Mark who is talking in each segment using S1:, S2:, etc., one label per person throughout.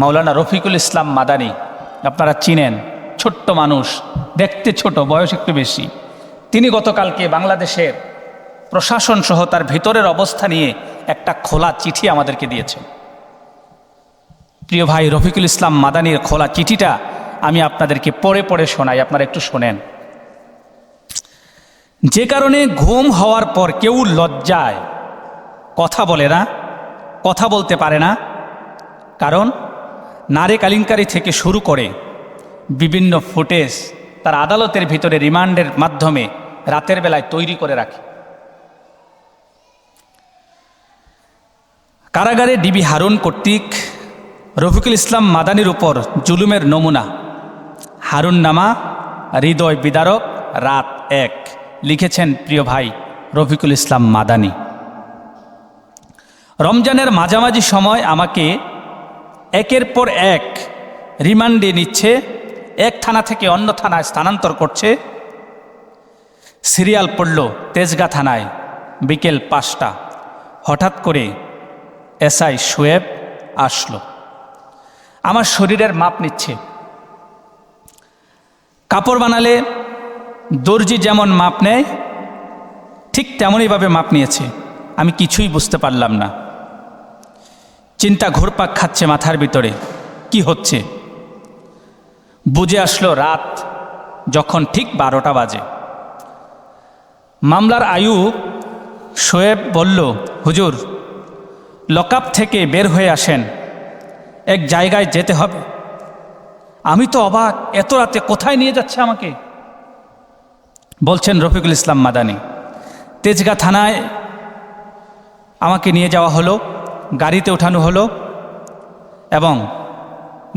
S1: মাওলানা রফিকুল ইসলাম মাদানি, আপনারা চিনেন, ছোট্ট মানুষ, দেখতে ছোট, বয়স একটু বেশি। তিনি গতকালকে বাংলাদেশের প্রশাসন সহ তার ভিতরের অবস্থা নিয়ে একটা খোলা চিঠি আমাদেরকে দিয়েছেন। প্রিয় ভাই, রফিকুল ইসলাম মাদানির খোলা চিঠিটা আমি আপনাদেরকে পড়ে পড়ে শোনাই, আপনারা একটু শোনেন। যে কারণে ঘুম হওয়ার পর কেউ লজ্জায় কথা বলে না, কথা বলতে পারে না। কারণ নারে কালিঙ্কারি থেকে শুরু করে বিভিন্ন ফুটেজ তার আদালতের ভিতরে রিমান্ডের মাধ্যমে রাতের বেলায় তৈরি করে রাখে। কারাগারে ডিবি হারুন কর্তৃক রফিকুল ইসলাম মাদানির উপর জুলুমের নমুনা। হারুন নামা হৃদয় বিদারক, রাত এক, লিখেছেন প্রিয় ভাই রফিকুল ইসলাম মাদানি। রমজানের মাঝামাঝি সময় আমাকে একের পর এক রিমান্ডে নিচ্ছে, এক থানা থেকে অন্য থানায় স্থানান্তর করছে। সিরিয়াল পড়ল তেজগা থানায় বিকেল পাঁচটা। হঠাৎ করে এসআই শোয়েব আসলো। আমার শরীরের মাপ নিচ্ছে। কাপড় বানালে দর্জি যেমন মাপ নেয়, ঠিক তেমনইভাবে মাপ নিয়েছে। আমি কিছুই বুঝতে পারলাম না। চিন্তা ঘুরপাক খাচ্ছে মাথার ভিতরে। কি হচ্ছে? বুঝে আসলো রাত যখন ঠিক বারোটা বাজে। মামলার আয়ু শোয়েব বলল, হুজুর, লকআপ থেকে বের হয়ে আসেন। এক জায়গায় যেতে হবে। আমি তো অবাক, এত রাতে কোথায় নিয়ে যাচ্ছে আমাকে? বলছেন রফিকুল ইসলাম মাদানি, তেজগা থানায় আমাকে নিয়ে যাওয়া হলো। গাড়িতে ওঠানো হলো এবং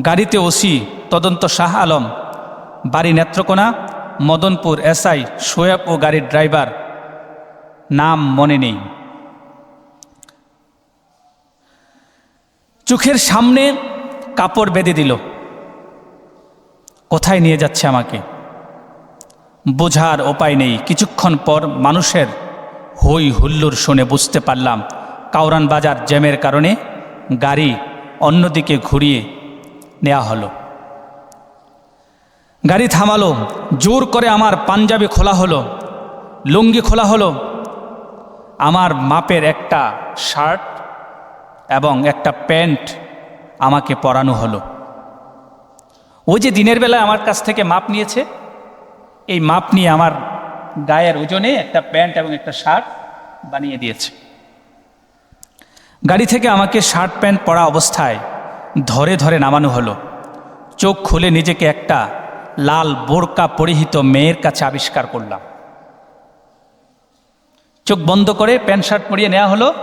S1: গাড়িতে ওসি তদন্ত শাহ আলম, বাড়ি নেত্রকোনা, মদনপুর এসআই সোয়াব ও গাড়ির ড্রাইভার নাম মনে নেই। চোখের সামনে কাপড় বেঁধে দিল। কোথায় নিয়ে যাচ্ছে আমাকে? বোঝার উপায় নেই। কিছুক্ষণ পর মানুষের হই হুল্লোর শুনে বুঝতে পারলাম কাউরান বাজার জ্যামের কারণে গাড়ি অন্যদিকে ঘুরিয়ে নেওয়া হলো। গাড়ি থামালো, জোর করে আমার পাঞ্জাবি খোলা হলো, লুঙ্গি খোলা হলো, আমার মাপের একটা শার্ট এবং একটা প্যান্ট আমাকে পরানো হলো। ওই যে দিনের বেলায় আমার কাছ থেকে মাপ নিয়েছে, এই মাপ নিয়ে আমার গায়ের ওজনে একটা প্যান্ট এবং একটা শার্ট বানিয়ে দিয়েছে। গাড়ি থেকে আমাকে শার্ট প্যান্ট পরা অবস্থায় ধরে ধরে নামানো হলো। চোখ খুলে নিজেকে একটা লাল বোরকা পরিহিত মেয়ের কাছে আবিষ্কার করলাম। চোখ বন্ধ করে প্যান্ট শার্ট পরিয়ে নেওয়া হলো।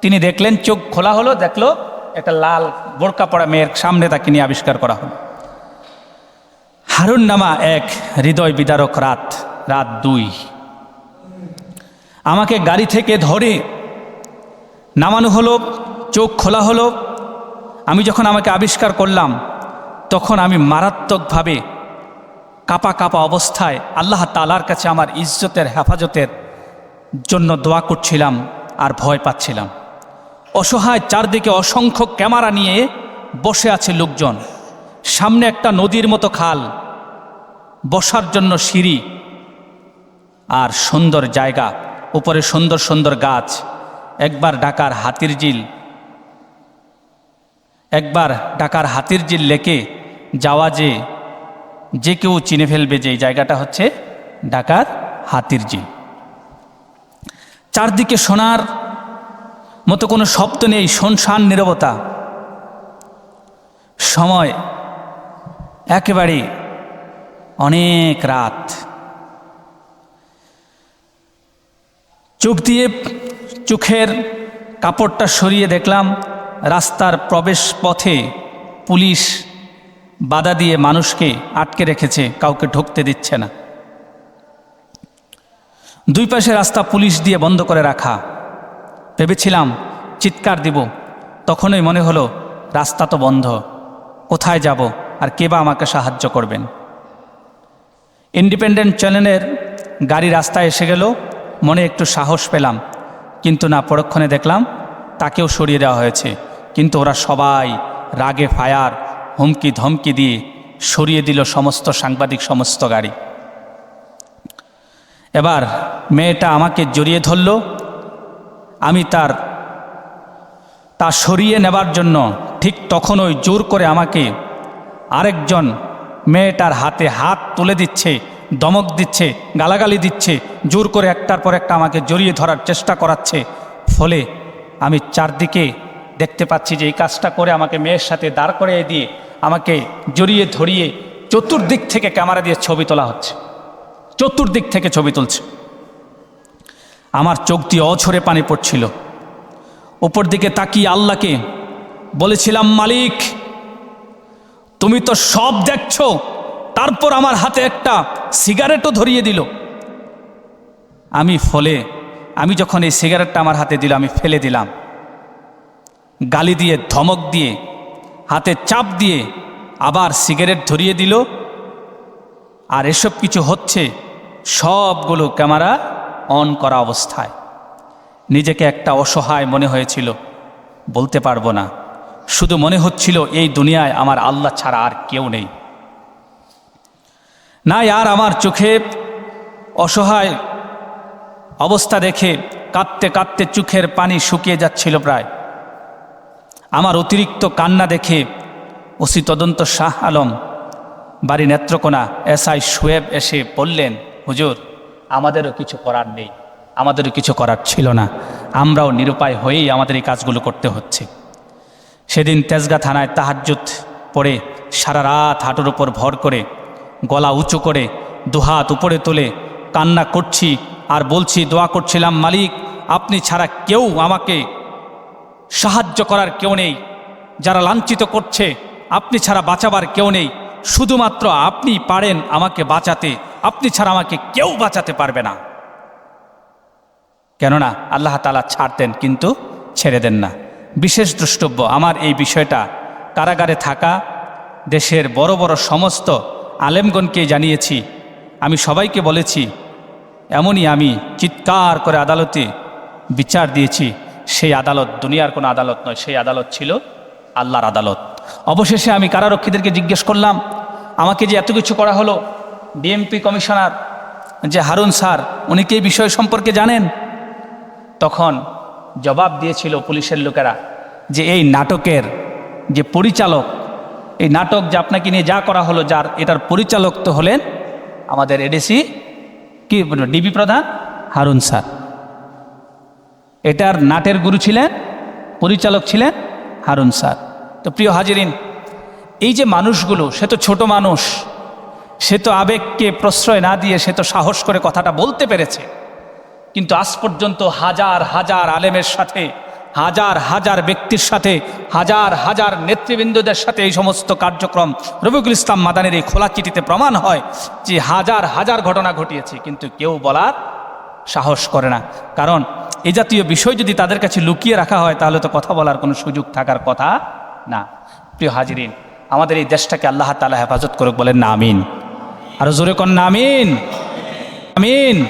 S1: তিনি দেখলেন চোখ খোলা হলো, দেখল একটা লাল বোরকা পরা মেয়ের সামনে তাকে নিয়ে আবিষ্কার করা হলো। হারুন নামা এক হৃদয় বিদারক রাত রাত দুই। আমাকে গাড়ি থেকে ধরে নামানো হলো, চোখ খোলা হলো। আমি যখন আমাকে আবিষ্কার করলাম, তখন আমি মারাত্মকভাবে কাপা কাপা অবস্থায় আল্লাহ তালার কাছে আমার ইজ্জতের হেফাজতের জন্য দোয়া করছিলাম আর ভয় পাচ্ছিলাম। অসহায় চারদিকে অসংখ্য ক্যামেরা নিয়ে বসে আছে লোকজন। সামনে একটা নদীর মতো খাল, বসার জন্য সিঁড়ি আর সুন্দর জায়গা, উপরে সুন্দর সুন্দর গাছ। একবার ডাকার হাতির জিল। একবার ডাকার হাতির জিল লেকে যাওয়া যে যে কেউ চিনে ফেলবে যে জায়গাটা হচ্ছে ডাকার হাতির জিল। চারদিকে শোনার মতো কোনো শব্দ নেই, শনশান নিরবতা। সময় একেবারে অনেক রাত। চোখ দিয়ে চোখের কাপড়টা সরিয়ে দেখলাম, রাস্তার প্রবেশ পথে পুলিশ বাধা দিয়ে মানুষকে আটকে রেখেছে, কাউকে ঢুকতে দিচ্ছে না। দুই পাশে রাস্তা পুলিশ দিয়ে বন্ধ করে রাখা। ভেবেছিলাম, চিৎকার দিব। তখনই মনে হলো, রাস্তা তো বন্ধ, কোথায় যাব, আর কে বা আমাকে সাহায্য করবেন? ইন্ডিপেন্ডেন্ট চ্যানেলের গাড়ি রাস্তায় এসে গেল, মনে একটু সাহস পেলাম। কিন্তু না পরক্ষণে দেখলাম তাকেও সরিয়ে দেওয়া হয়েছে। কিন্তু ওরা সবাই রাগে ফায়ার, হুমকি ধমকি দিয়ে সরিয়ে দিল সমস্ত সাংবাদিক, সমস্ত গাড়ি। এবার মেয়েটা আমাকে জড়িয়ে ধরল। আমি তার, তা সরিয়ে নেবার জন্য ঠিক তখনই জোর করে আমাকে আরেকজন মেয়েটার হাতে হাত তুলে দিচ্ছে। দমক দিচ্ছে, গালাগালি দিচ্ছে, জোর করে একটার পর একটা আমাকে জড়িয়ে ধরার চেষ্টা করাচ্ছে। ফলে আমি চারদিকে দেখতে পাচ্ছি যে এই কাজটা করে আমাকে মেয়ের সাথে দাঁড় করিয়ে দিয়ে আমাকে জড়িয়ে ধরিয়ে চতুর্দিক থেকে ক্যামেরা দিয়ে ছবি তোলা হচ্ছে। চতুর্দিক থেকে ছবি তুলছে। আমার চোখ দিয়ে অছরে পানি পড়ছিল। উপর দিকে তাকিয়ে আল্লাহকে বলেছিলাম, মালিক, তুমি তো সব দেখছ, তারপর আমার হাতে একটা সিগারেটও ধরিয়ে দিল। আমি ফলে আমি যখন এই সিগারেটটা আমার হাতে দিল, আমি ফেলে দিলাম। গালি দিয়ে, ধমক দিয়ে, হাতে চাপ দিয়ে আবার সিগারেট ধরিয়ে দিল। আর এসব কিছু হচ্ছে সবগুলো ক্যামেরা অন করা অবস্থায়। নিজেকে একটা অসহায় মনে হয়েছিল। বলতে পারব না। শুধু মনে হচ্ছিল এই দুনিয়ায় আমার আল্লাহ ছাড়া আর কেউ নেই। না আর আমার চোখে অসহায় অবস্থা দেখে কাঁদতে কাঁদতে চোখের পানি শুকিয়ে যাচ্ছিল প্রায়। আমার অতিরিক্ত কান্না দেখে ওসি তদন্ত শাহ আলম, বাড়ি নেত্রকোনা এসআই শুয়েব এসে বললেন, হুজুর, আমাদেরও কিছু করার নেই, আমাদেরও কিছু করার ছিল না। আমরাও নিরুপায় হয়েই আমাদের এই কাজগুলো করতে হচ্ছে। সেদিন তেজগা থানায় তাহাজ্জুদ পড়ে সারা রাত হাঁটুর উপর ভর করে গলা উঁচু করে, দুহাত উপরে তুলে, কান্না করছি আর বলছি, দোয়া করছিলাম মালিক, আপনি ছাড়া কেউ আমাকে সাহায্য করার কেউ নেই। যারা লাঞ্ছিত করছে, আপনি ছাড়া বাঁচাবার কেউ নেই। শুধুমাত্র আপনি পারেন আমাকে বাঁচাতে, আপনি ছাড়া আমাকে কেউ বাঁচাতে পারবে না। কেননা আল্লাহ তালা ছাড়তেন কিন্তু ছেড়ে দেন না। বিশেষ দ্রষ্টব্য আমার এই বিষয়টা, কারাগারে থাকা দেশের বড় বড় সমস্ত আলেমগণকে জানিয়েছি, আমি সবাইকে বলেছি, এমনই আমি চিৎকার করে আদালতে বিচার দিয়েছি, সেই আদালত দুনিয়ার কোনো আদালত নয়, সেই আদালত ছিল আল্লাহর আদালত। অবশেষে আমি কারারক্ষীদেরকে জিজ্ঞেস করলাম, আমাকে যে এত কিছু করা হলো, ডিএমপি কমিশনার, যে হারুন স্যার, উনি কি এই বিষয় সম্পর্কে জানেন? তখন জবাব দিয়েছিল পুলিশের লোকেরা যে এই নাটকের যে পরিচালক এই নাটক যে আপনাকে নিয়ে যা করা হলো, যার এটার পরিচালক তো হলেন আমাদের এডিসি কি ডিবি প্রধান হারুন স্যার। এটার নাটের গুরু ছিলেন, পরিচালক ছিলেন হারুন স্যার। তো প্রিয় হাজিরিন, এই যে মানুষগুলো, সে তো ছোট মানুষ, সে তো আবেগকে প্রশ্রয় না দিয়ে সে তো সাহস করে কথাটা বলতে পেরেছে। কিন্তু আজ পর্যন্ত হাজার হাজার আলেমের সাথে হাজার হাজার ব্যক্তির সাথে, হাজার হাজার নেতৃবৃন্দদের সাথে এই সমস্ত কার্যক্রম রবিকুল ইসলাম মাদানের এই খোলা চিঠিতে প্রমাণ হয় যে হাজার হাজার ঘটনা ঘটিয়েছে। কিন্তু কেউ বলার সাহস করে না। কারণ এই জাতীয় বিষয় যদি তাদের কাছে লুকিয়ে রাখা হয়, তাহলে তো কথা বলার কোনো সুযোগ থাকার কথা না। প্রিয় হাজিরিন, আমাদের এই দেশটাকে আল্লাহ তালা হেফাজত করুক বলেন না, আমিন। আরও জোরে কন না, আমিন। আমিন।